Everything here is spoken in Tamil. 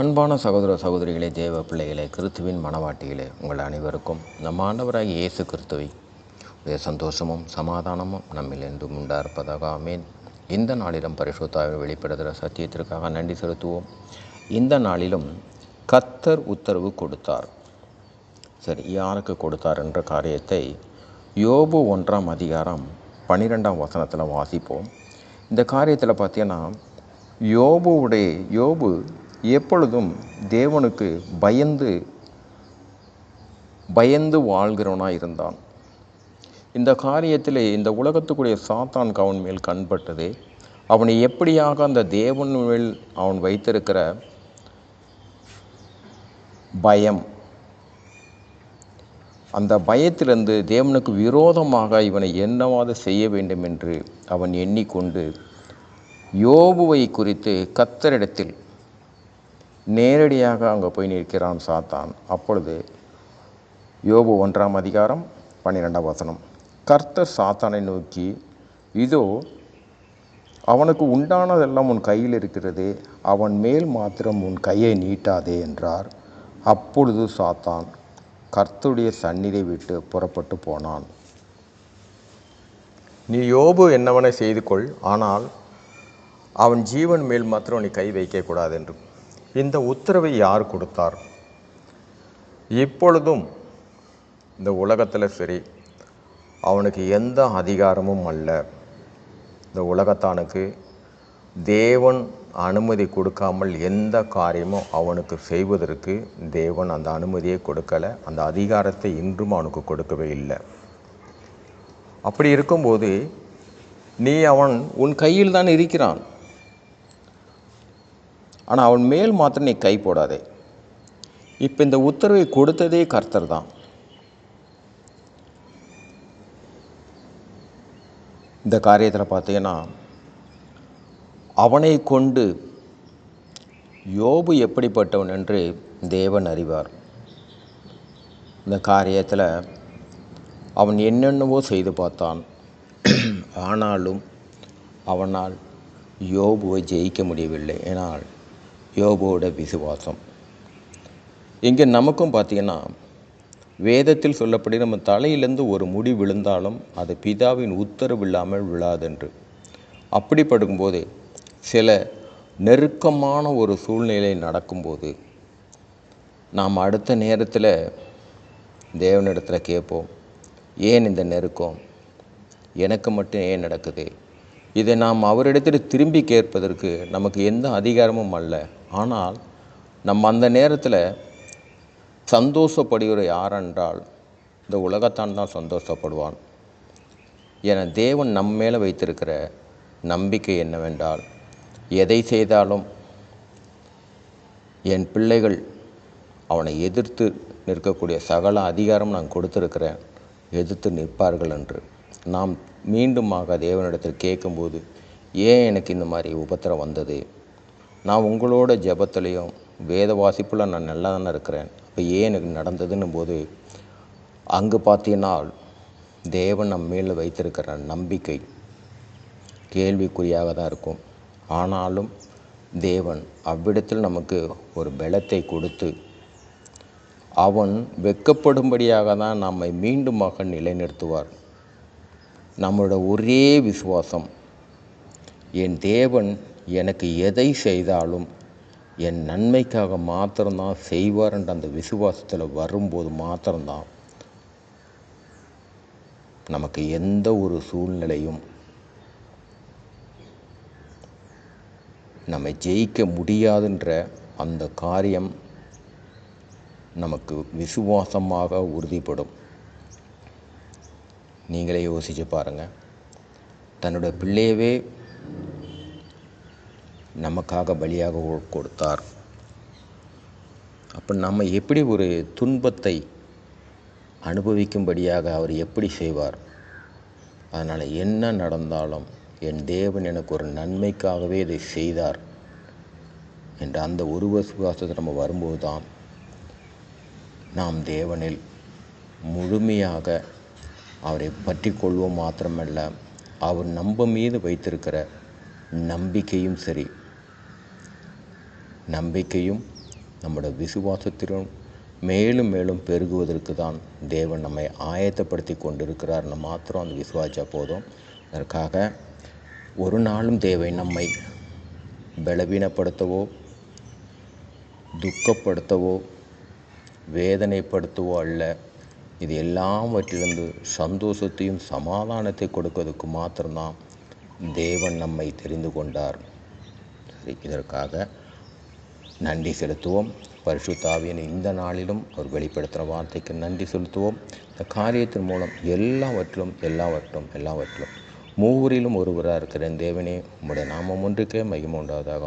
அன்பான சகோதர சகோதரிகளே தேவ பிள்ளைகளே கிறிஸ்துவின் மனவாட்டிகளே உங்கள் அனைவருக்கும் நம் ஆண்டவராகிய இயேசு கிறிஸ்துவை உடைய சந்தோஷமும் சமாதானமும் நம்மில் என்றும் உண்டாயிருப்பதாக ஆமேன். இந்த நாளிலும் பரிசுத்தாவில் வெளிப்படுகிற சத்தியத்திற்காக நன்றி செலுத்துவோம். இந்த நாளிலும் கத்தர் உத்தரவு கொடுத்தார். சரி யாருக்கு கொடுத்தார் என்ற காரியத்தை யோபு ஒன்றாம் அதிகாரம் பன்னிரெண்டாம் வசனத்தில் வாசிப்போம். இந்த காரியத்தில் பார்த்தீங்கன்னா யோபுவுடைய யோபு எப்பொழுதும் தேவனுக்கு பயந்து பயந்து வாழ்கிறவனாக இருந்தான். இந்த காரியத்திலே இந்த உலகத்துக்குரிய சாத்தான் அவன் மேல் கண்பட்டது. அவனை எப்படியாக அந்த தேவன் மேல் அவன் வைத்திருக்கிற பயம் அந்த பயத்திலிருந்து தேவனுக்கு விரோதமாக இவனை என்னவாது செய்ய வேண்டும் என்று அவன் எண்ணிக்கொண்டு யோபுவை குறித்து கத்தரிடத்தில் நேரடியாக அங்கே போய் நிற்கிறான் சாத்தான். அப்பொழுது யோபு ஒன்றாம் அதிகாரம் பன்னிரெண்டாம் வசனம். கர்த்தர் சாத்தானை நோக்கி இதோ அவனுக்கு உண்டானதெல்லாம் உன் கையில் இருக்கிறது. அவன் மேல் மாத்திரம் உன் கையை நீட்டாதே என்றார். அப்பொழுது சாத்தான் கர்த்தருடைய சந்நிதை விட்டு புறப்பட்டு போனான். நீ யோபு என்னவனை செய்து கொள். ஆனால் அவன் ஜீவன் மேல் மாத்திரம் நீ கை வைக்கக்கூடாது என்று இந்த உத்தரவை யார் கொடுத்தார்? இப்பொழுதும் இந்த உலகத்தில் சரி அவனுக்கு எந்த அதிகாரமும் அல்ல. இந்த உலகத்தானுக்கு தேவன் அனுமதி கொடுக்காமல் எந்த காரியமும் அவனுக்கு செய்வதற்கு தேவன் அந்த அனுமதியை கொடுக்கலை. அந்த அதிகாரத்தை இன்றும் அவனுக்கு கொடுக்கவே இல்லை. அப்படி இருக்கும்போது நீ அவன் உன் கையில் தான் இருக்கிறான். ஆனால் அவன் மேல் மாத்திரம் நீ கை போடாதே. இப்போ இந்த உத்தரவை கொடுத்ததே கர்த்தர் தான். இந்த காரியத்தில் பார்த்தீங்கன்னா அவனை கொண்டு யோபு எப்படிப்பட்டவன் என்று தேவன் அறிவார். இந்த காரியத்தில் அவன் என்னென்னவோ செய்து பார்த்தான். ஆனாலும் அவனால் யோபுவை ஜெயிக்க முடியவில்லை. ஏனால் யோபோட விசுவாசம். இங்கே நமக்கும் பார்த்தீங்கன்னா வேதத்தில் சொல்லப்படி நம்ம தலையிலேருந்து ஒரு முடி விழுந்தாலும் அது பிதாவின் உத்தரவு இல்லாமல் விழாதென்று. அப்படி படுக்கும்போது சில நெருக்கமான ஒரு சூழ்நிலை நடக்கும்போது நாம் அடுத்த நேரத்தில் தேவனிடத்தில் கேட்போம் ஏன் இந்த நெருக்கம்? எனக்கு மட்டும் ஏன் நடக்குது? இதை நாம் அவரிடத்தில் திரும்பி கேட்பதற்கு நமக்கு எந்த அதிகாரமும் அல்ல. ஆனால் நம்ம அந்த நேரத்தில் சந்தோஷப்படுகிற யாரென்றால் இந்த உலகத்தான் தான் சந்தோஷப்படுவான். என தேவன் நம் மேலே வைத்திருக்கிற நம்பிக்கை என்னவென்றால் எதை செய்தாலும் என் பிள்ளைகள் அவனை எதிர்த்து நிற்கக்கூடிய சகல அதிகாரம் நான் கொடுத்துருக்கிறேன். எதிர்த்து நிற்பார்கள் என்று. நாம் மீண்டுமாக தேவனிடத்தில் கேட்கும்போது ஏன் எனக்கு இந்த மாதிரி உபத்திரம் வந்தது? நான் உங்களோட ஜெபத்துலேயும் வேத வாசிப்பில் நான் நல்லா தானே இருக்கிறேன். அப்போ ஏன் எனக்கு நடந்ததுன்னும் போது அங்கு பார்த்தீங்கன்னா தேவன் நம் மேலே வைத்திருக்கிற நம்பிக்கை கேள்விக்குறியாக தான் இருக்கும். ஆனாலும் தேவன் அவ்விடத்தில் நமக்கு ஒரு பலத்தை கொடுத்து அவன் வெட்கப்படும்படியாக தான் நம்மை மீண்டுமாக நிலைநிறுத்துவார். நம்மளோட ஒரே விசுவாசம் என் தேவன் எனக்கு எதை செய்தாலும் என் நன்மைக்காக மாத்திரம்தான் செய்வார்ன்ற அந்த விசுவாசத்தில் வரும்போது மாத்திரம்தான் நமக்கு எந்த ஒரு சூழ்நிலையும் நம்ம ஜெயிக்க முடியாதுன்ற அந்த காரியம் நமக்கு விசுவாசமாக உறுதிப்படும். நீங்களே யோசித்து பாருங்கள் தன்னோட பிள்ளையவே நமக்காக பலியாக கொடுத்தார். அப்போ நம்ம எப்படி ஒரு துன்பத்தை அனுபவிக்கும்படியாக அவர் எப்படி செய்வார்? அதனால் என்ன நடந்தாலும் என் தேவன் எனக்கு ஒரு நன்மைக்காகவே இதை செய்தார் என்ற அந்த ஒரு விசுவாசத்தை நம்ம வரும்போது தான் நாம் தேவனில் முழுமையாக அவரை பற்றி கொள்வோம் மாத்திரமல்ல. அவர் நம்ம மீது வைத்திருக்கிற நம்பிக்கையும் சரி நம்பிக்கையும் நம்முடைய விசுவாசத்திலும் மேலும் மேலும் பெருகுவதற்கு தான் தேவன் நம்மை ஆயத்தப்படுத்தி கொண்டிருக்கிறார்னு மாத்திரம் அந்த விசுவாச்சா போதும். அதற்காக ஒரு நாளும் தேவை நம்மை பலவீனப்படுத்தவோ துக்கப்படுத்தவோ வேதனைப்படுத்தவோ அல்ல. இது எல்லாவற்றிலிருந்து சந்தோஷத்தையும் சமாதானத்தை கொடுக்கிறதுக்கு மாத்திரம்தான் தேவன் நம்மை தெரிந்து கொண்டார். சரி இதற்காக நன்றி செலுத்துவோம். பரிசுத்தாவியன் இந்த நாளிலும் அவர் வெளிப்படுத்துகிற வார்த்தைக்கு நன்றி செலுத்துவோம். இந்த காரியத்தின் மூலம் எல்லாவற்றிலும் எல்லாவற்றிலும் எல்லாவற்றிலும் மூவரிலும் ஒருவராக இருக்கிற தேவனே. உம்முடைய நாமம் ஒன்றுக்கே மையம் உண்டாவதாக.